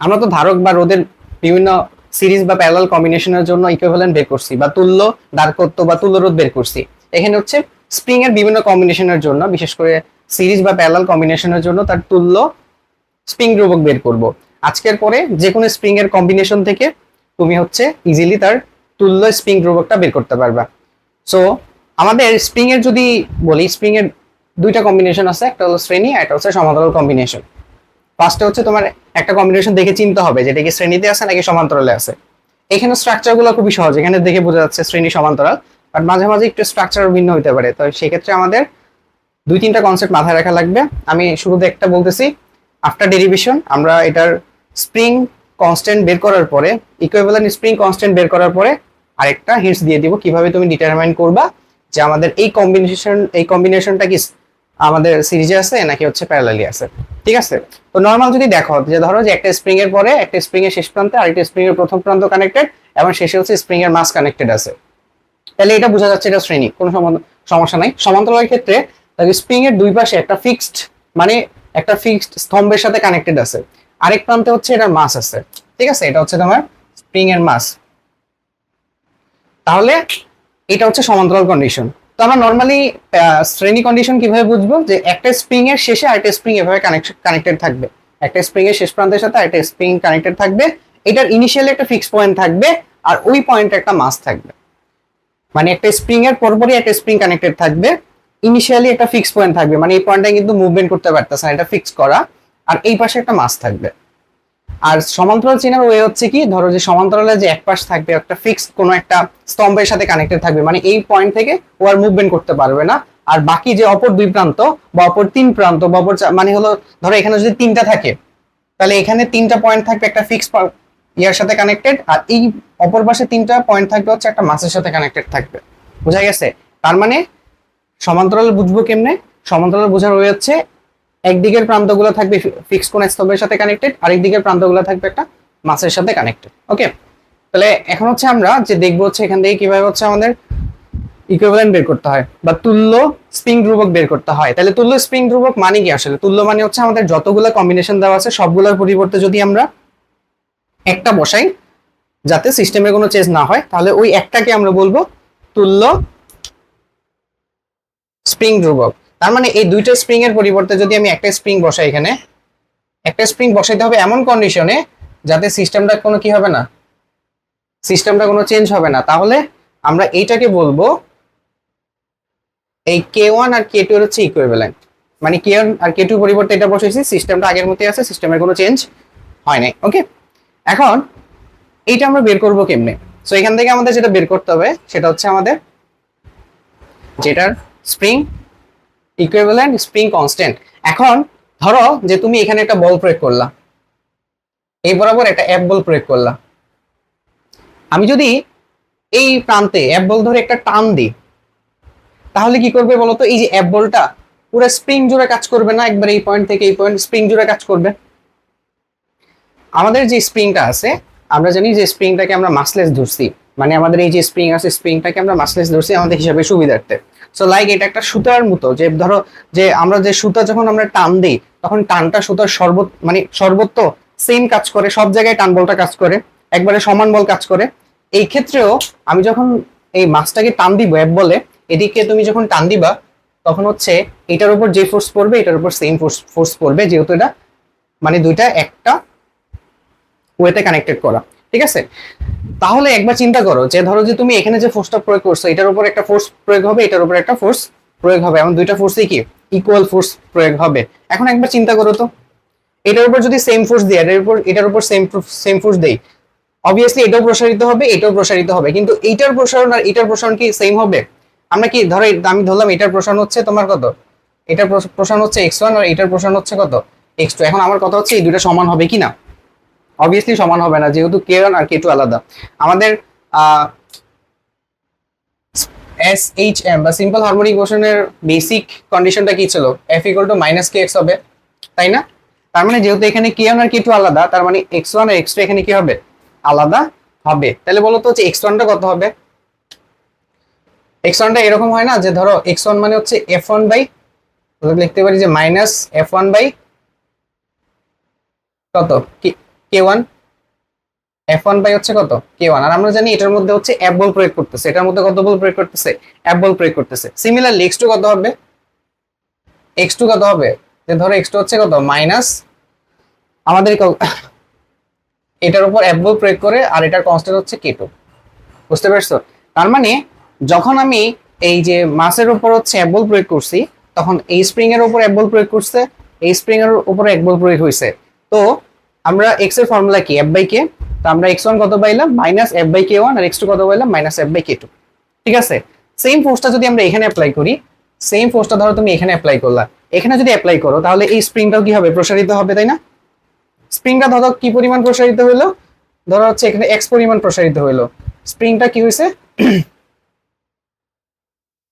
আমরা তো ধারক বা রোধের বিভিন্ন সিরিজ বা প্যারাল কম্বিনেশনের জন্য ইকুইভ্যালেন্ট বের করছি বা তুল্য দারকত্ব বা তুল্য রোধ বের করছি। এখানে হচ্ছে স্প্রিং এর বিভিন্ন কম্বিনেশনের জন্য, বিশেষ করে সিরিজ বা প্যারালাল কম্বিনেশনের জন্য তার তুল্য স্প্রিং ধ্রুবক বের করব। আজকের পরে যে কোনো স্প্রিং এর কম্বিনেশন থেকে তুমি হচ্ছে ইজিলি তার তুল্য স্প্রিং ধ্রুবকটা বের করতে পারবা। সো আমাদের স্প্রিং এর যদি বলি স্প্রিং এর দুইটা কম্বিনেশন আছে, একটা হলো শ্রেণি আর একটা হচ্ছে সমান্তরাল কম্বিনেশন ফার্স্টে হচ্ছে তোমার একটা কম্বিনেশন দেখে চিনতে হবে, যেটা কি শ্রেণীতে আছে নাকি সমান্তরালে আছে। এখানে স্ট্রাকচারগুলো খুবই সহজ, এখানে দেখে বোঝা যাচ্ছে শ্রেণি সমান্তরাল বাট মাঝে মাঝে একটু স্ট্রাকচার ভিন্ন হতে পারে। তো সেক্ষেত্রে আমাদের দুই তিনটা কনসেপ্ট মাথায় রাখা লাগবে। আমি শুরুতে একটা বলতেছি আফটার ডেরিভেশন আমরা এটার স্প্রিং কনস্ট্যান্ট বের করার পরে ইকুইভ্যালেন্ট স্প্রিং কনস্ট্যান্ট বের করার পরে আরেকটা হিন্টস দিয়ে দিব, কীভাবে তুমি ডিটারমাইন করবা যে আমাদের এই কম্বিনেশন এই কম্বিনেশনটা কি আমাদের সিরিজে আছে নাকি হচ্ছে প্যারালালি আছে? ঠিক আছে? তো নর্মাল যদি দেখো, যে ধরো যে একটা স্প্রিং এর পরে একটা স্প্রিং এর শেষ প্রান্তে আরেকটা স্প্রিং এর প্রথম প্রান্ত কানেক্টেড এবং শেষে হচ্ছে স্প্রিং এর মাস কানেক্টেড আছে। তাহলে এটা বোঝা যাচ্ছে এটা শ্রেণি, কোনো সম- সমস্যা নাই। সমান্তরালের ক্ষেত্রে স্প্রিং এর দুই পাশে একটা ফিক্সড মানে একটা ফিক্সড স্তম্ভের সাথে কানেক্টেড আছে। আরেক প্রান্তে হচ্ছে এটার মাস আছে। ঠিক আছে? এটা হচ্ছে তোমার স্প্রিং এর মাস তাহলে এটা হচ্ছে সমান্তরাল কন্ডিশন তো আমরা নর্মালি শ্রেণি কন্ডিশন কীভাবে বুঝব? যে একটা স্প্রিং এর শেষে আরেকটা স্প্রিং এভাবে কানেক্টেড থাকবে। একটা স্প্রিং এর শেষ প্রান্তের সাথে আরেকটা স্প্রিং কানেক্টেড থাকবে। এটার ইনিশিয়ালি একটা ফিক্স পয়েন্ট থাকবে আর ওই পয়েন্টে একটা মাস থাকবে। মানে একটা স্প্রিং এর পরপরই একটা স্প্রিং কানেক্টেড থাকবে। ইনিশিয়ালি একটা ফিক্স পয়েন্ট থাকবে। মানে এই পয়েন্টটা কিন্তু মুভমেন্ট করতে পারতেছে না, এটা ফিক্স করা। আর এই পাশে একটা মাস থাকবে। আর সমান্তরাল চেনার ওয়ে হচ্ছে কি, ধরো যে সমান্তরালে যে এক পাশ থাকবে, একটা ফিক্সড কোনো একটা স্তম্ভের সাথে কানেক্টেড থাকবে মানে এই পয়েন্ট থেকে ও আর মুভমেন্ট করতে পারবে না। আর বাকি যে অপর দুই প্রান্ত বা অপর তিন প্রান্ত বা অপর মানে হলো, ধরো এখানে যদি তিনটা থাকে, তাহলে এখানে তিনটা পয়েন্ট থাকবে একটা ফিক্স ইয়ার সাথে কানেক্টেড আর এই অপর পাশে তিনটা পয়েন্ট থাকবে হচ্ছে একটা মাসের সাথে কানেক্টেড থাকবে। বোঝা গেছে? তার মানে সমান্তরাল বুঝব কেমনে? সমান্তরাল বোঝার ওয়ে হচ্ছে একদিকের প্রান্তগুলো থাকবে ফিক্স কোন স্তম্ভের সাথে কানেক্টেড আরেক দিকের প্রান্তগুলো থাকবে একটা মাসের সাথে কানেক্টেড ওকে তাহলে এখন হচ্ছে আমরা যে দেখব হচ্ছে এখান থেকে কীভাবে হচ্ছে আমাদের ইকুইভ্যালেন্ট বের করতে হয়, বা তুল্য স্প্রিং ধ্রুবক বের করতে হয়। তাহলে তুল্য স্প্রিং ধ্রুবক মানে কি আসলে? তুল্য মানে হচ্ছে আমাদের যতগুলো কম্বিনেশন দেওয়া আছে, সবগুলোর পরিবর্তে যদি আমরা একটা বসাই, যাতে সিস্টেমের কোনো চেঞ্জ না হয়, তাহলে ওই একটাকে আমরা বলব তুল্য স্প্রিং ধ্রুবক। তার মানে এই দুইটা স্প্রিং এর পরিবর্তে যদি আমি একটা স্প্রিং বসাই এখানে, একটা স্প্রিং বসাইতে হবে এমন কন্ডিশনে যাতে সিস্টেমটা কোনো কি হবে না সিস্টেমটা কোনো চেঞ্জ হবে না। তাহলে আমরা এইটাকে বলব এই কে ওয়ান আর কে টু এর হচ্ছে ইকুইভ্যালেন্ট মানে কে ওয়ান আর কে টু পরিবর্তে এটা বসেছি সিস্টেমটা আগের মতোই আছে সিস্টেমের কোনো চেঞ্জ হয় নাই। ওকে এখন এইটা আমরা বের করব কেমনে? সো এখান থেকে আমাদের যেটা বের করতে হবে, সেটা হচ্ছে আমাদের যেটার স্প্রিং ইকুইভ্যালেন্ট স্প্রিং কনস্ট্যান্ট এখন ধরো যে তুমি এখানে একটা বল প্রয়োগ করলা। এই বরাবর একটা অ্যাপ বল প্রয়োগ করলা। আমি যদি এই প্রান্তে অ্যাপ বল ধরে একটা টান দিই, তাহলে কি করবে বলতো? এই যে অ্যাপ বলটা, পুরো স্প্রিং জুড়ে কাজ করবে না, একবার এই পয়েন্ট থেকে এই পয়েন্ট স্প্রিং জুড়ে কাজ করবে। আমাদের যে স্প্রিংটা আছে, আমরা জানি যে স্প্রিংটাকে আমরা মাসলেস ধরছি। মানে আমাদের এই যে স্প্রিং আছে স্প্রিংটাকে আমরা মাসলেস ধরছি আমাদের হিসাবে সুবিধার্থে। সো লাইক এটা একটা সুতার মতো, যে ধরো, যে আমরা যে সুতা যখন আমরা টান দিই, তখন টানটা সুতার সর্বত মানে সর্বত্র সেম কাজ করে, সব জায়গায় টান বলটা কাজ করে, একবারে সমান বল কাজ করে। এই ক্ষেত্রেও আমি যখন এই মাছটাকে টান দিব অ্যাপ বলে, এদিকে তুমি যখন টান দিবা, তখন হচ্ছে এটার উপর যে ফোর্স পড়বে, এটার উপর সেম ফোর্স ফোর্স পড়বে, যেহেতু এটা মানে দুইটা একটা ওয়েতে কানেক্টেড করা। ঠিক আছে? তাহলে একবার চিন্তা করো যে ধরো যে তুমি এখানে যে ফোর্সটা প্রয়োগ করছ, এটার উপর একটা ফোর্স প্রয়োগ হবে, এটার উপর একটা ফোর্স প্রয়োগ হবে। এমন দুইটা ফোর্সই কি? ইকুয়াল ফোর্স প্রয়োগ হবে। এখন একবার চিন্তা করো তো। এটার উপর যদি সেম ফোর্স দিই, এটার উপর এটার উপর সেম সেম ফোর্স দেই অবভিয়াসলি এটাও প্রসারিত হবে, এটাও প্রসারিত হবে। কিন্তু এইটার প্রসারণ আর এটার প্রসারণ কি সেম হবে? আমরা কি ধরো আমি ধরলাম এটার প্রসারণ হচ্ছে তোমার কত? এটার প্রস- প্রসারণ হচ্ছে এক্স ওয়ান আর এটার প্রসারণ হচ্ছে কত? এক্স টু এখন আমার কথা হচ্ছে এই দুটো সমান হবে কি না অবভিয়াসলি সমান হবে না, যেহেতু কে ওয়ান আর কে টু আলাদা। আমাদের এস এইচ এম বা সিম্পল হারমোনিক মোশনের বেসিক কন্ডিশনটা কি ছিল? F equal to minus K X হবে, তাই না? তার মানে যেহেতু এখানে কে ওয়ান আর কে টু আলাদা, তার মানে এক্স ওয়ান আর এক্স টু এখানে কি হবে? আলাদা হবে। তাহলে বলো তো হচ্ছে এক্স ওয়ানটা কত হবে? এক্স ওয়ানটা এরকম হয় না যে ধরো এক্স ওয়ান মানে হচ্ছে এফ ওয়ান বাই লিখতে পারি যে মাইনাস এফ ওয়ান বাই কত? কি K one F one by হচ্ছে কত? কে ওয়ান আর আমরা জানি এটার মধ্যে হচ্ছে অ্যাপ বল প্রয়োগ করতেছে। এটার মধ্যে কত বল প্রয়োগ করতেছে? অ্যাপ বল প্রয়োগ করতেছে। সিমিলারলি এক্স টু কত হবে? এক্স টু কত হবে? যে ধরো এক্স টু হচ্ছে কত? মাইনাস আমাদের এটার উপর অ্যাপ বল প্রয়োগ করে আর এটার কনস্ট্যান্ট হচ্ছে কে টু বুঝতে পারছ? তার মানে যখন আমি এই যে মাসের উপর হচ্ছে অ্যাপ বল প্রয়োগ করছি, তখন এই স্প্রিং এর উপর এক বল প্রয়োগ করছে, এই স্প্রিং এর উপরে এক বল প্রয়োগ হয়েছে তো আমরা এক্সের ফর্মুলা কি? এফ বাই কে তো আমরা এক্স ওয়ান কত পাইলাম? Minus F by K one R x two কত পাইলাম? Minus F by K two ঠিক আছে? সেম ফোর্সটা যদি আমরা এখানে অ্যাপ্লাই করি সেম ফোর্সটা ধরো তুমি এখানে অ্যাপ্লাই করলা। এখানে যদি অ্যাপ্লাই করো, তাহলে এই স্প্রিংটাও কি হবে? প্রসারিত হবে, তাই না? স্প্রিংটা ধরো কি পরিমাণ প্রসারিত হইল? ধরো হচ্ছে এখানে এক্স পরিমাণ প্রসারিত হইল। স্প্রিংটা কি হয়েছে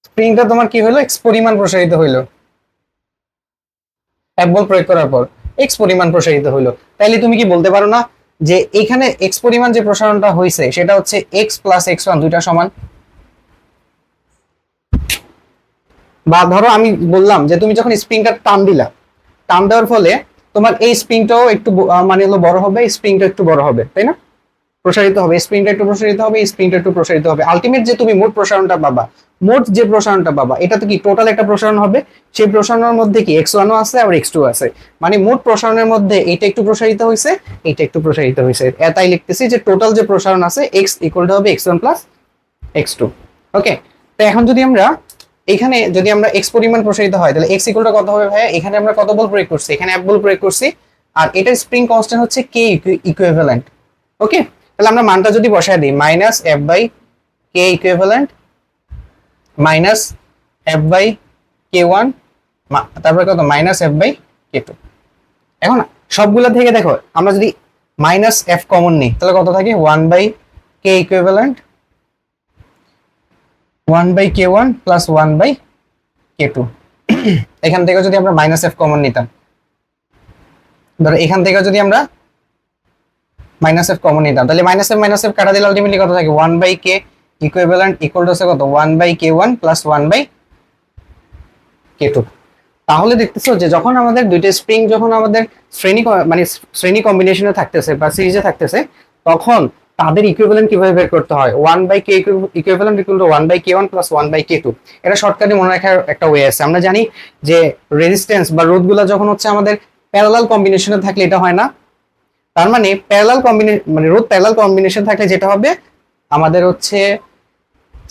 স্প্রিংটা তোমার কি হলো এক্স পরিমাণ প্রসারিত হইল। এক বল প্রয়োগ করার পর। এক্স পরিমাণ প্রসারিত হইল। তাইলে তুমি কি বলতে পারো না যে এখানে এক্স পরিমাণ যে প্রসারণটা হয়েছে সেটা হচ্ছে এক্স প্লাস এক্স ওয়ান দুইটা সমান? বা ধরো আমি বললাম যে তুমি যখন স্প্রিংটা টান দিলা, টান দেওয়ার ফলে তোমার এই স্প্রিংটাও একটু মানে হলো বড় হবে স্প্রিংটা একটু বড় হবে, তাই না? প্রসারিত হবে স্প্রিংটা একটু প্রসারিত হবে স্প্রিংটা একটু প্রসারিত হবে। আলটিমেট যে তুমি মোট প্রসারণটা পাবা মোট যে প্রসারণটা পাবা, এটা তো কি টোটাল একটা প্রসারণ হবে? সেই প্রসারণের মধ্যে কি এক্স ওয়ানও আছে আর এক্স টু আছে? মানে মোট প্রসারণের মধ্যে এটা একটু প্রসারিত হয়েছে এটা একটু প্রসারিত হয়েছে তাই লিখতেছি যে টোটাল যে প্রসারণ আছে এক্স ইকুয়াল হবে X one plus X two okay তো এখন যদি আমরা এখানে, যদি আমরা এক্স পরিমাণ প্রসারিত হয়, তাহলে এক্স ইকুয়াল কত হবে ভাইয়া? এখানে আমরা কত বল প্রয়োগ করছি? এখানে এক বল প্রয়োগ করছি, আর এটার স্প্রিং কনস্ট্যান্ট হচ্ছে কে ইকুইভ্যালেন্ট ওকে তাহলে আমরা মানটা যদি বসায় দিই minus F by K equivalent minus F by K one তারপরে কত? Minus F by K two. এখন সবগুলা থেকে দেখো, আমরা যদি মাইনাস এফ কমন নিই, তাহলে কত থাকে? One by K equivalent one by K one plus one by K two. এখান থেকে যদি আমরা মাইনাস এফ কমন নিতাম, ধরো এখান থেকে যদি আমরা মাইনাস এফ কমন নিতাম, তাহলে মাইনাস এফ মাইনাস এফ কাটা দিলে আলটিমেটলি কত থাকে? One by K equivalent equal to হচ্ছে কত? One by K one plus one by K two তাহলে দেখতেছো যে যখন আমাদের দুইটা স্প্রিং যখন আমাদের শ্রেণি মানে শ্রেণি কম্বিনেশনে থাকতেছে বা সিরিজে থাকতেছে, তখন তাদের ইকুইভ্যালেন্ট কীভাবে বের করতে হয়? One by K equivalent equal to one by K one plus one by K two এটা শর্টকাটে মনে রাখার একটা ওয়ে আছে। আমরা জানি যে রেজিস্ট্যান্স বা রোধগুলা যখন হচ্ছে আমাদের প্যারালাল কম্বিনেশনে থাকলে এটা হয় না। তার মানে প্যারালাল কম্বিনেশন মানে রোধ প্যারালাল কম্বিনেশন থাকলে যেটা হবে, আমাদের হচ্ছে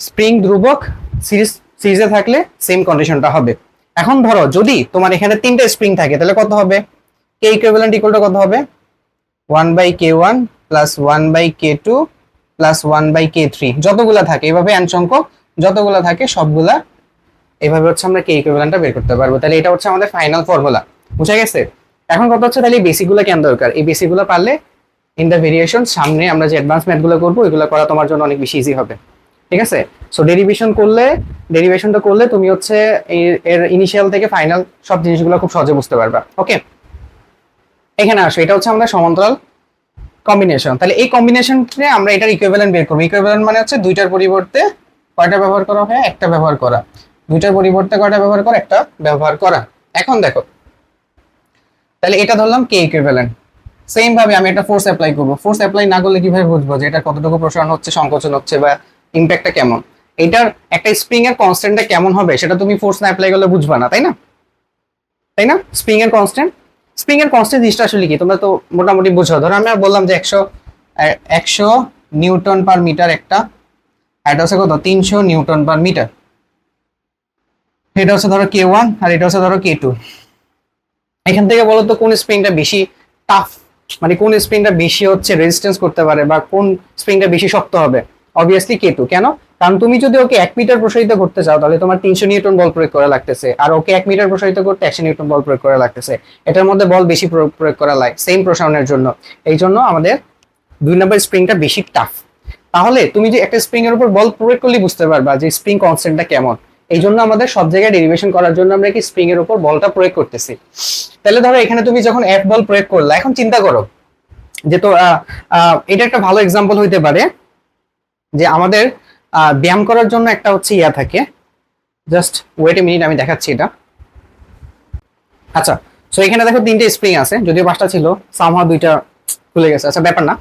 স্প্রিং ধ্রুবক সিরিজ, সিরিজে থাকলে সেম কন্ডিশনটা হবে। এখন ধরো, যদি তোমার এখানে তিনটা স্প্রিং থাকে, তাহলে কত হবে? কে ইকুইভ্যালেন্ট ইকুয়াল কত হবে? One by K one plus one by K two plus one by K three যতগুলা থাকে, এভাবে এন সংখ্যক, যতগুলা থাকে, সবগুলা এভাবে হচ্ছে আমরা কে ইকুইভ্যালেন্টটা বের করতে পারব। তাহলে এটা হচ্ছে আমাদের ফাইনাল ফর্মুলা বুঝা গেছে? এখন কত হচ্ছে তাহলে এই বেসিকগুলো কেন দরকার? এই বেসিকগুলো পারলে ইন দ্য ভেরিয়েশন সামনে আমরা যে অ্যাডভান্স ম্যাথগুলো করব, এগুলো করা তোমার জন্য অনেক বেশি ইজি হবে। ঠিক আছে? সো ডেরিভেশন করলে ডেরিভেশনটা করলে তুমি হচ্ছে এর- ইনিশিয়াল থেকে ফাইনাল সব জিনিসগুলো খুব সহজে বুঝতে পারবা। ওকে এখানে আসো, এটা হচ্ছে আমাদের সমান্তরাল কম্বিনেশন তাহলে এই কম্বিনেশনে আমরা এটার ইকুইভ্যালেন্ট বের করব। ইকুইভ্যালেন্ট মানে হচ্ছে দুইটার পরিবর্তে কয়টা ব্যবহার করা হয়? একটা ব্যবহার করা। দুইটার পরিবর্তে কয়টা ব্যবহার করা? একটা ব্যবহার করা। এখন দেখো, তাহলে এটা ধরলাম কে ইকুইভ্যালেন্ট সেম ভাবে আমি একটা ফোর্স অ্যাপ্লাই করব। ফোর্স অ্যাপ্লাই না করলে কীভাবে বুঝব যে এটা কতটুকু প্রসারণ হচ্ছে, সংকোচন হচ্ছে বা ইম্প্যাক্টটা কেমন? এটার একটা স্প্রিং এর কনস্ট্যান্টটা কেমন হবে সেটা তুমি ফোর্স না অ্যাপ্লাই করলে বুঝবা না, তাই না? তাই না? স্প্রিং এর কনস্ট্যান্ট স্প্রিং এর কনস্ট্যান্ট জিনিসটা আসলে কি? তোমরা তো মোটামুটি বুঝো। ধরো আমি আর বললাম যে একশো একশো নিউটন পার মিটার একটা এটা হচ্ছে কত? তিনশো নিউটন পার মিটার এটা হচ্ছে ধরো কে ওয়ান আর এটা হচ্ছে ধরো কে টু এখান থেকে বলো তো কোন স্প্রিংটা বেশি টাফ মানে কোন স্প্রিংটা বেশি হচ্ছে রেজিস্ট্যান্স করতে পারে বা কোন স্প্রিংটা বেশি শক্ত হবে? অবভিয়াসলি কে টু কেন? কারণ তুমি যদি ওকে এক মিটার প্রসারিত করতে চাও, তাহলে তোমার তিনশো নিউটন বল প্রয়োগ করা লাগতেছে। আর ওকে এক মিটার প্রসারিত করতে একশো নিউটন বল প্রয়োগ করা লাগতেছে। এটার মধ্যে বল বেশি প্রয়োগ করা লাগে সেম প্রসারণের জন্য। এই জন্য আমাদের দুই নম্বর স্প্রিংটা বেশি টাফ তাহলে তুমি যে একটা স্প্রিং এর উপর বল প্রয়োগ করলে বুঝতে পারবা যে স্প্রিং কনস্ট্যান্টটা কেমন। এই জন্য আমাদের সব জায়গায় ডেরিভেশন করার জন্য আমরা কি স্প্রিং এর উপর বলটা প্রয়োগ করতেছি। তাহলে ধরো এখানে তুমি যখন এফ বল প্রয়োগ করলা, এখন চিন্তা করো যে তো এটা একটা ভালো এক্সাম্পল হইতে পারে। যে আমাদের ব্যায়াম করার জন্য একটা হচ্ছে ইয়া থাকে। জাস্ট ওয়েট এ মিনিট আমি দেখাচ্ছি এটা। আচ্ছা সো এখানে দেখো তিনটে স্প্রিং আছে। যদিও পাঁচটা ছিল সামহা দুইটা ভুলে গেছে। আচ্ছা ব্যাপার না।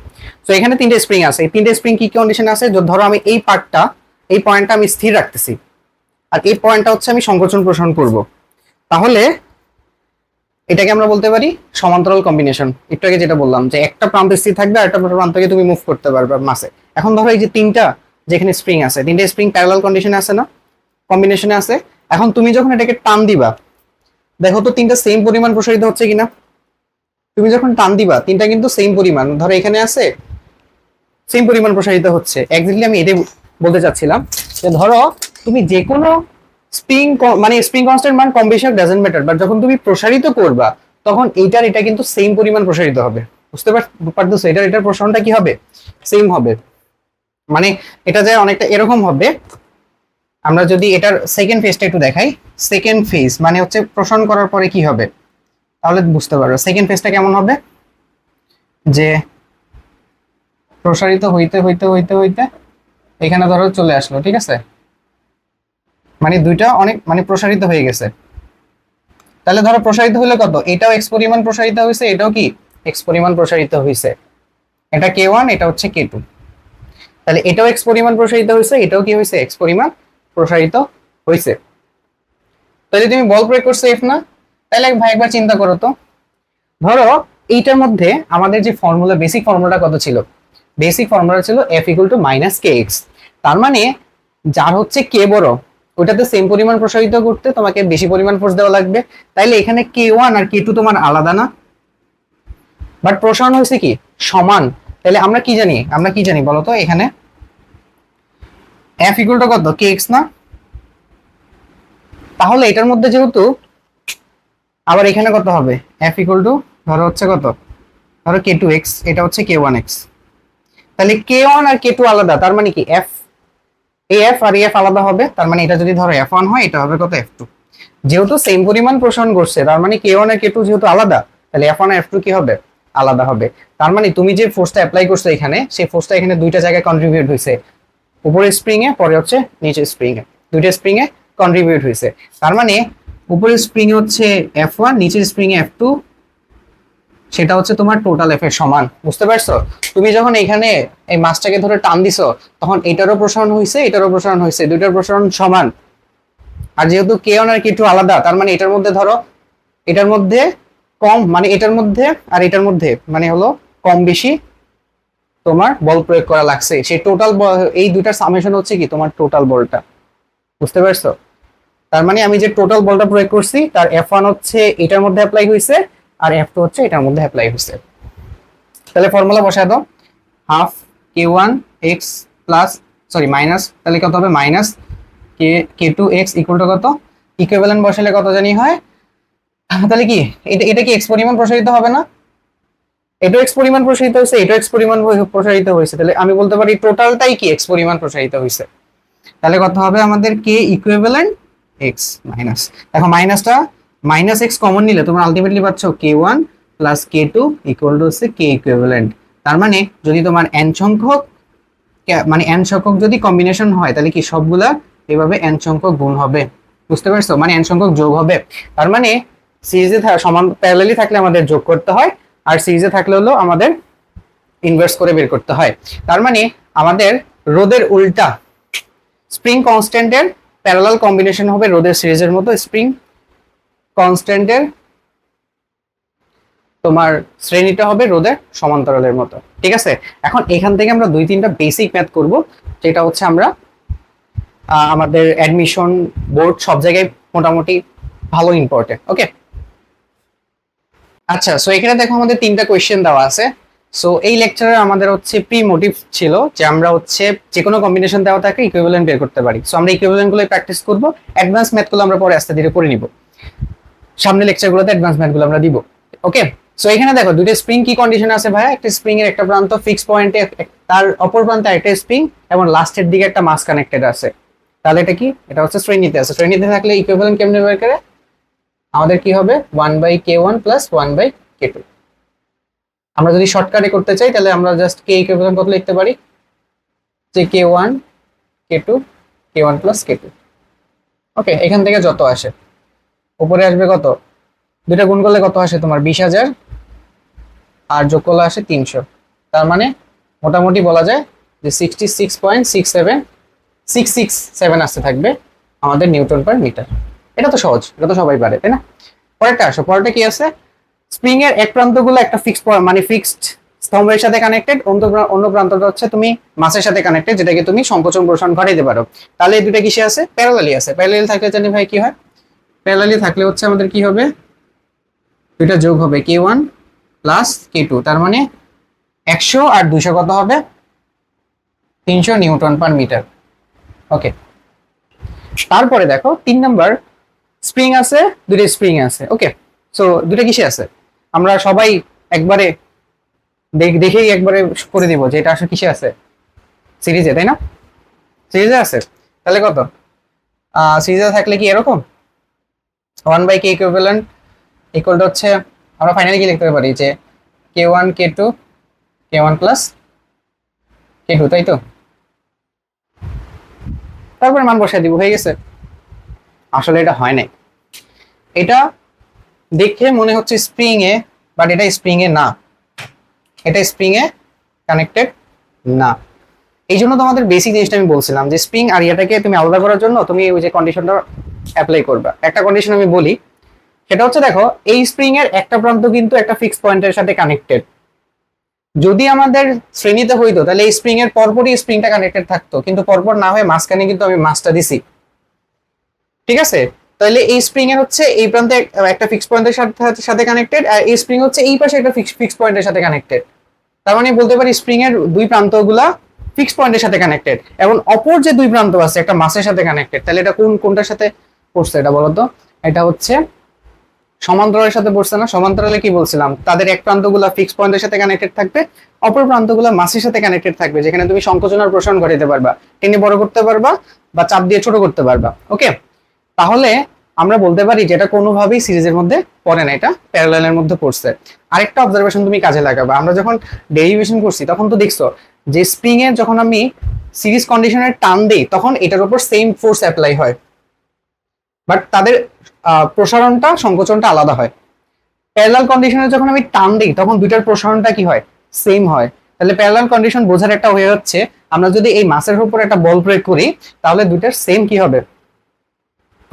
তো এখানে তিনটে স্প্রিং আছে। এই তিনটে স্প্রিং কি কন্ডিশন আছে? ধরো আমি এই পার্টটা এই পয়েন্টটা আমি স্থির রাখতেছি। আর এই পয়েন্টটা হচ্ছে আমি সংকোচন প্রসারণ করব। তাহলে, এটাকে আমরা বলতে পারি সমান্তরাল কম্বিনেশন একটু আগে যেটা বললাম, যে একটা প্রান্ত স্থির থাকবে আর একটা প্রান্তকে তুমি মুভ করতে পারবে মাসে। এখন ধরো এই যে তিনটা যেখানে স্প্রিং আছে, তিনটে স্প্রিং প্যারালাল কন্ডিশনে আছে না? কম্বিনেশনে আছে। এখন তুমি যখন এটাকে টান দিবা, দেখো তো তিনটা সেম পরিমাণ প্রসারিত হচ্ছে কিনা? তুমি যখন টান দিবা, তিনটা কিন্তু সেম পরিমাণ। ধরো এখানে আছে সেম পরিমাণ প্রসারিত হচ্ছে। এক্স্যাক্টলি আমি এটাই বলতে চাচ্ছিলাম যে ধরো তুমি যে কোনো স্প্রিং মানে স্প্রিং কনস্ট্যান্ট মান কম বেশি ডাজেন্ট ম্যাটার বাট যখন তুমি প্রসারিত করবা, তখন এইটার এটা কিন্তু সেম পরিমাণ প্রসারিত হবে। বুঝতে পার- পারতেছো? এটার এটার প্রসারণটা কি হবে? সেম হবে। মানে এটা যে অনেকটা এরকম হবে, আমরা যদি এটার সেকেন্ড ফেজটা একটু দেখাই। সেকেন্ড ফেজ মানে হচ্ছে প্রসারণ করার পরে কি হবে? তাহলে বুঝতে পারবে। সেকেন্ড ফেজটা কেমন হবে? যে প্রসারিত হইতে হইতে হইতে হইতে এখানে ধরো চলে আসলো, ঠিক আছে? মানে দুইটা অনেক মানে প্রসারিত হয়ে গেছে। তাহলে ধরো প্রসারিত হলে কত? এটাও এক্স পরিমাণ প্রসারিত হয়েছে এটাও কি? এক্স পরিমাণ প্রসারিত হয়েছে এটা কে ওয়ান এটা হচ্ছে কে টু তাহলে এটাও এক্স পরিমাণ প্রসারিত হয়েছে, এটাও কি হয়েছে? এক্স পরিমাণ প্রসারিত হয়েছে। তাহলে তুমি বল প্রয়োগ করছ এফ না, তাহলে ভাই একবার চিন্তা করো তো। ধরো, এইটার মধ্যে আমাদের যে ফর্মুলা বেসিক ফর্মুলাটা কত ছিল? বেসিক ফর্মুলা ছিল F equal to minus K X তার মানে যার হচ্ছে কে বড়, ওটাতে সেম পরিমাণ প্রসারিত করতে তোমাকে বেশি পরিমাণ ফোর্স দেওয়া লাগবে। তাইলে এখানে কে ওয়ান আর কে টু তোমার আলাদা না। বাট প্রসারণ হয়েছে কি? সমান তাহলে আমরা কি জানি? আমরা কি জানি বলতো এখানে? এফ ইকুয়াল টু কত? কে এক্স না? তাহলে এটার মধ্যে যেহেতু আবার এখানে কত হবে? এফ ইকুয়াল টু ধরো হচ্ছে কত? ধরো কে টু এক্স এটা হচ্ছে কে ওয়ান এক্স তাহলে কে ওয়ান আর কে টু আলাদা, তার মানে কি এফ এ এফ আর এফ আলাদা হবে, তার মানে এটা যদি ধরো এফ ওয়ান হয়, এটা হবে কত এফ টু যেহেতু সেম পরিমাণ প্রসারণ করছে, তার মানে কে ওয়ান আর কে টু যেহেতু আলাদা, তাহলে এফ ওয়ান আর এফ টু কি হবে? আলাদা হবে। তার মানে তুমি যে ফোর্সটা অ্যাপ্লাই করছ এখানে, সেই ফোর্সটা এখানে দুইটা জায়গায় কন্ট্রিবিউট হয়েছে উপরে স্প্রিং এ পরে হচ্ছে নিচে স্প্রিং এ দুইটা স্প্রিং এ কন্ট্রিবিউট হয়েছে তার মানে উপরের স্প্রিং হচ্ছে এফ ওয়ান নিচের স্প্রিং এফ টু সেটা হচ্ছে তোমার টোটাল এফ এর সমান। বুঝতে পারছ? তুমি যখন এখানে এই মাছটাকে ধরে টান দিছো, তখন এটারও প্রসারণ হয়েছে এটারও প্রসারণ হয়েছে দুইটার প্রসারণ সমান। আর যেহেতু কে ওয়ান আর কে টু আলাদা, তার মানে এটার মধ্যে ধরো, এটার মধ্যে কম মানে এটার মধ্যে, আর এটার মধ্যে মানে হলো কম বেশি তোমার বল প্রয়োগ করা লাগছে। সেই টোটাল এই দুইটার সামেশন হচ্ছে কি তোমার টোটাল বলটা। বুঝতে পারছ? তার মানে আমি যে টোটাল বলটা প্রয়োগ করছি, তার এফ ওয়ান হচ্ছে এটার মধ্যে অ্যাপ্লাই হয়েছে, আর এফ টু হচ্ছে এটার মধ্যে অ্যাপ্লাই হয়েছে। তাহলে ফর্মুলা বসায় দাও। Half K one X plus sorry minus তাহলে কত হবে? Minus K K two X equal to কত? ইকুইভ্যালেন্ট বসালে কত জানি হয়? তাহলে কি? এটা এটা কি এক্স পরিমাণ প্রসারিত হবে না? এটাও এক্স পরিমাণ প্রসারিত হয়েছে, এটাও এক্স পরিমাণ প্রসারিত হয়েছে। তাহলে আমি বলতে পারি টোটালটাই কি এক্স পরিমাণ প্রসারিত হয়েছে? তাহলে কত হবে আমাদের কে ইকুইভ্যালেন্ট এক্স মাইনাস দেখো মাইনাসটা মাইনাস এক্স কমন নিলে তোমরা আলটিমেটলি পাচ্ছ K one plus K two equal to হচ্ছে কে ইকুইভ্যালেন্ট তার মানে যদি তোমার এন সংখ্যক মানে এন সংখ্যক যদি কম্বিনেশন হয়, তাহলে কি সবগুলা এভাবে এন সংখ্যক গুণ হবে? বুঝতে পারছ? মানে এন সংখ্যক যোগ হবে। তার মানে সিরিজে সমান প্যারালালি থাকলে আমাদের যোগ করতে হয়, আর সিরিজে থাকলে হলো আমাদের ইনভার্স করে বের করতে হয়। তার মানে আমাদের রোদের উল্টা স্প্রিং কনস্ট্যান্টের প্যারালাল কম্বিনেশন হবে রোদের সিরিজের মতো স্প্রিং কনস্ট্যান্টের তোমার শ্রেণীটা হবে রোদের সমান্তরালের মতো। ঠিক আছে? এখন এখান থেকে আমরা দুই তিনটা বেসিক ম্যাথ করব, যেটা হচ্ছে আমরা আমাদের অ্যাডমিশন বোর্ড সব জায়গায় মোটামুটি ভালো ইম্পর্টেন্ট ওকে আচ্ছা সো এখানে দেখো আমাদের তিনটা কোয়েশ্চেন দেওয়া আছে। সো এই লেকচারে আমাদের হচ্ছে প্রি মোটিভ ছিল যে আমরা হচ্ছে যে কোনো কম্বিনেশন দেওয়া থাকে ইকুইভ্যালেন্ট বের করতে পারি। সো আমরা ইকুইভ্যালেন্টগুলো প্র্যাকটিস করব অ্যাডভান্স ম্যাথগুলো আমরা পরে আস্তে ধীরে করে নিব। সামনে লেকচারগুলোতে অ্যাডভান্স ম্যাথগুলো আমরা দিব। ওকে সো এখানে দেখো, দুটো স্প্রিং কি কন্ডিশন আছে ভাইয়া? একটা স্প্রিং এর একটা প্রান্ত ফিক্স পয়েন্টে তার অপর প্রান্তে একটা স্প্রিং এবং লাস্টের দিকে একটা মাস কানেক্টেড আছে। তাহলে এটা কি? এটা হচ্ছে শ্রেণীতে আছে। শ্রেণীতে থাকলে ইকুইভ্যালেন্ট কেমনে বের করে? আমাদের কি হবে? One by K one plus one by K two আমরা যদি শর্টকাটে করতে চাই, তাহলে আমরা জাস্ট কে ইকুইভ্যালেন্ট কত লিখতে পারি? যে K one K two K one plus K two okay এখান থেকে যত আসে। উপরে আসবে কত? দুটা গুণ করলে কত আসে তোমার? বিশ হাজার। আর যোগ করলে আসে তিনশো। তার মানে মোটামুটি বলা যায় যে sixty six point six seven six six seven আসতে থাকবে আমাদের নিউটন পার মিটার। এটা তো সহজ, এটা তো সবাই পারে, তাই না? পরেরটা আসো, পরেরটা কি আছে? স্প্রিং এর এক প্রান্তগুলো একটা ফিক্সড মানে ফিক্সড স্তম্ভের সাথে কানেক্টেড অন্য প্রান্তটা হচ্ছে তুমি মাসের সাথে কানেক্টেড যেটাকে তুমি সংকোচন প্রসারণ ঘটাইতে পারো। তাহলে এই দুটো কিসে আছে? প্যারালালি আছে। প্যারালালি থাকলে জানি ভাই কি হয়? প্যারালালি থাকলে হচ্ছে আমাদের কি হবে? দুইটা যোগ হবে K one plus K two তার মানে একশো আর দুইশো কত হবে? তিনশো নিউটন পার মিটার। ওকে তারপরে দেখো, তিন নাম্বার স্প্রিং আছে দুটো স্প্রিং আছে ওকে সো দুটো কিসে আছে? আমরা সবাই একবারে দেখ- দেখেই একবারে করে দিব যে এটা আসলে কিসে আছে। সিরিজে, তাই না? সিরিজে আছে? তাহলে কত? সিরিজে থাকলে কি এরকম? ওয়ান বাই কে ইকুইভ্যালেন্ট ইকুয়ালটা হচ্ছে, আমরা ফাইনালি কি লিখতে পারি? যে K one K two K one plus K two তাই তো? তারপরে মান বসাই দিব, হয়ে গেছে। আসলে এটা হয় নাই। এটা দেখে মনে হচ্ছে স্প্রিং এ বাট এটা স্প্রিং এ না। এটা স্প্রিং এ কানেক্টেড না। এই জন্য তোমাদের বেসিক জিনিসটা আমি বলছিলাম যে স্প্রিং আর ইয়াটাকে তুমি আলাদা করার জন্য তুমি ওই যে কন্ডিশনটা অ্যাপ্লাই করবে। একটা কন্ডিশন আমি বলি, সেটা হচ্ছে দেখো, এই স্প্রিং এর একটা প্রান্ত কিন্তু একটা ফিক্স পয়েন্টের সাথে কানেক্টেড যদি আমাদের শ্রেণীতে হইতো, তাহলে এই স্প্রিং এর পরপরই স্প্রিংটা কানেক্টেড থাকতো, কিন্তু পরপর না হয়ে মাঝখানে কিন্তু আমি মাছটা দিছি। ঠিক আছে? তাহলে এই স্প্রিং এর হচ্ছে এই প্রান্তে একটা ফিক্স পয়েন্টের সাথে সাথে কানেক্টেড আর এই স্প্রিং হচ্ছে এই পাশে একটা ফিক্স ফিক্স পয়েন্টের সাথে কানেক্টেড তার মানে বলতে পারি স্প্রিং এর দুই প্রান্তগুলা ফিক্স পয়েন্টের সাথে কানেক্টেড এবং অপর যে দুই প্রান্ত আছে, একটা মাসের সাথে কানেক্টেড তাহলে এটা কোন কোনটার সাথে পড়ছে এটা বলতো? এটা হচ্ছে সমান্তরালের সাথে পড়ছে না? সমান্তরালে কি বলছিলাম? তাদের এক প্রান্তগুলো ফিক্স পয়েন্টের সাথে কানেক্টেড থাকবে, অপর প্রান্তগুলো মাসের সাথে কানেক্টেড থাকবে, যেখানে তুমি সংকোচন আর প্রসারণ ঘটাতে পারবা। টেনে বড় করতে পারবা বা চাপ দিয়ে ছোট করতে পারবা। ওকে তাহলে আমরা বলতে পারি যেটা কোনোভাবেই সিরিজের মধ্যে পড়ে না, এটা প্যারালালের মধ্যে পড়ছে। আরেকটা অবজারভেশন তুমি কাজে লাগাবে। আমরা যখন ডেরিভেশন করছি, তখন তো দেখছ যে স্প্রিং এর যখন আমি সিরিজ কন্ডিশনের টান দিই, তখন এটার উপর সেম ফোর্স অ্যাপ্লাই হয়। বাট তাদের প্রসারণটা, সংকোচনটা আলাদা হয়। প্যারালাল কন্ডিশনে যখন আমি টান দিই, তখন দুইটার প্রসারণটা কি হয়? সেম হয়। তাহলে প্যারালাল কন্ডিশন বোঝার একটা হয়ে হচ্ছে, আমরা যদি এই মাসের উপর একটা বল প্রয়োগ করি, তাহলে দুইটার সেম কি হবে?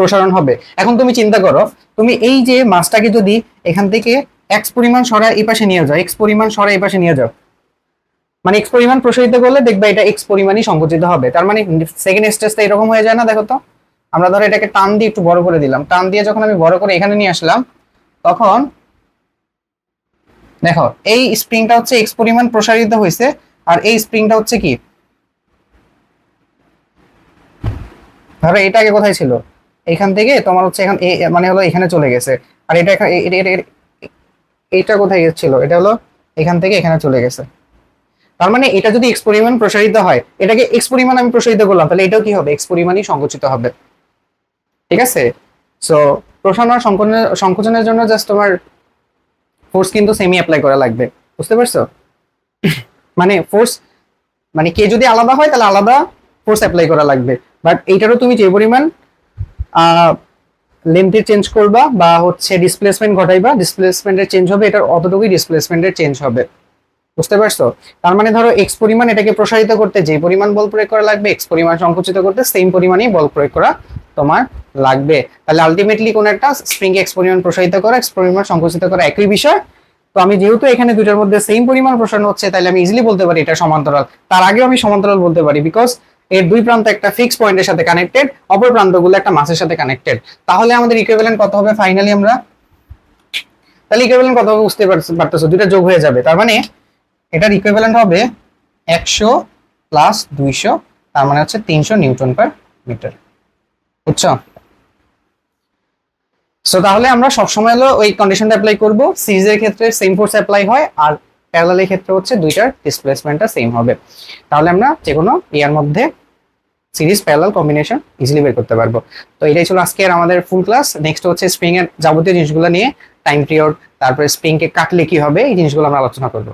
প্রসারণ হবে। এখন তুমি চিন্তা করো, তুমি এই যে মাছটাকে যদি এখান থেকে এক্স পরিমাণ সরা এই পাশে নিয়ে যাও এক্স পরিমাণ সরা এই পাশে নিয়ে যাও। মানে এক্স পরিমাণ প্রসারিত করলে দেখবে এটা এক্স পরিমাণই সংকুচিত হবে। তার মানে সেকেন্ড স্টেজটা এরকম হয়ে যায় না, দেখো তো? আমরা ধরো এটাকে টান দিয়ে একটু বড় করে দিলাম। টান দিয়ে যখন আমি বড় করে এখানে নিয়ে আসলাম, তখন দেখো, এই স্প্রিংটা হচ্ছে এক্স পরিমাণ প্রসারিত হয়েছে, আর এই স্প্রিংটা হচ্ছে কি? ধরো এটা আগে কোথায় ছিল? এখান থেকে তোমার হচ্ছে এখন মানে হলো এখানে চলে গেছে। আর এটা এখন এ- এ- এ- এ- কোথায় ছিল এটা হলো এখান থেকে এখানে চলে গেছে। তার মানে এটা যদি এক্স পরিমাণ প্রসারিত হয়, এটাকে এক্স পরিমাণ আমি প্রসারিত করলাম, তাহলে এটাও কি হবে? এক্স পরিমাণই সংকুচিত হবে। ঠিক আছে? সো প্রসারণ আর সংকোচনের সংকোচনের জন্য জাস্ট তোমার ফোর্স কিন্তু সেমি অ্যাপ্লাই করা লাগবে। বুঝতে পারছ? মানে ফোর্স মানে কে যদি আলাদা হয়, তাহলে আলাদা ফোর্স অ্যাপ্লাই করা লাগবে। বাট এইটারও তুমি যে পরিমাণ লেন্থের চেঞ্জ করবা বা হচ্ছে ডিসপ্লেসমেন্ট ঘটাইবা ডিসপ্লেসমেন্টের চেঞ্জ হবে, এটার অতটুকুই ডিসপ্লেসমেন্টের চেঞ্জ হবে। বুঝতে পারছ? তার মানে ধরো এক্স পরিমাণ এটাকে প্রসারিত করতে যে পরিমাণ বল প্রয়োগ করা লাগবে এক্স পরিমাণ সংকুচিত করতে সেম পরিমাণেই বল প্রয়োগ করা তোমার লাগবে। তাহলে আলটিমেটলি কোন একটা স্প্রিং এক্স পরিমাণ প্রসারিত করা এক্স পরিমাণ সংকুচিত করা একই বিষয়। তো আমি যেহেতু এখানে দুটার মধ্যে সেম পরিমাণ প্রসারণ হচ্ছে, তাহলে আমি ইজিলি বলতে পারি এটা সমান্তরাল। তার আগেও আমি সমান্তরাল বলতে পারি বিকজ এর দুই প্রান্ত একটা ফিক্স পয়েন্টের সাথে কানেক্টেড অপর প্রান্তগুলো একটা মাসের সাথে কানেক্টেড তাহলে আমাদের ইকুইভ্যালেন্ট কত হবে ফাইনালি আমরা? তাহলে ইকুইভ্যালেন্ট কত হবে বুঝতে পারতেছো, দুইটা যোগ হয়ে যাবে। তার মানে এটার ইকুইভ্যালেন্ট হবে একশো প্লাস দুইশো, তার মানে হচ্ছে তিনশো নিউটন পার মিটার বুঝছ? সো তাহলে আমরা সবসময় হলো ওই কন্ডিশনটা অ্যাপ্লাই করব। সিরিজের ক্ষেত্রে সেম ফোর্স অ্যাপ্লাই হয়, আর প্যারালালের ক্ষেত্রে হচ্ছে দুইটার ডিসপ্লেসমেন্টটা সেম হবে। তাহলে আমরা যে কোনো ইয়ার মধ্যে সিরিজ প্যারাল কম্বিনেশন ইজিলি বের করতে পারব। তো এটাই ছিল আজকের আমাদের ফুল ক্লাস নেক্সট হচ্ছে স্প্রিং এর যাবতীয় জিনিসগুলো নিয়ে টাইম পিরিয়ড তারপরে স্প্রিং কে কাটলে কি হবে, এই জিনিসগুলো আমরা আলোচনা করব।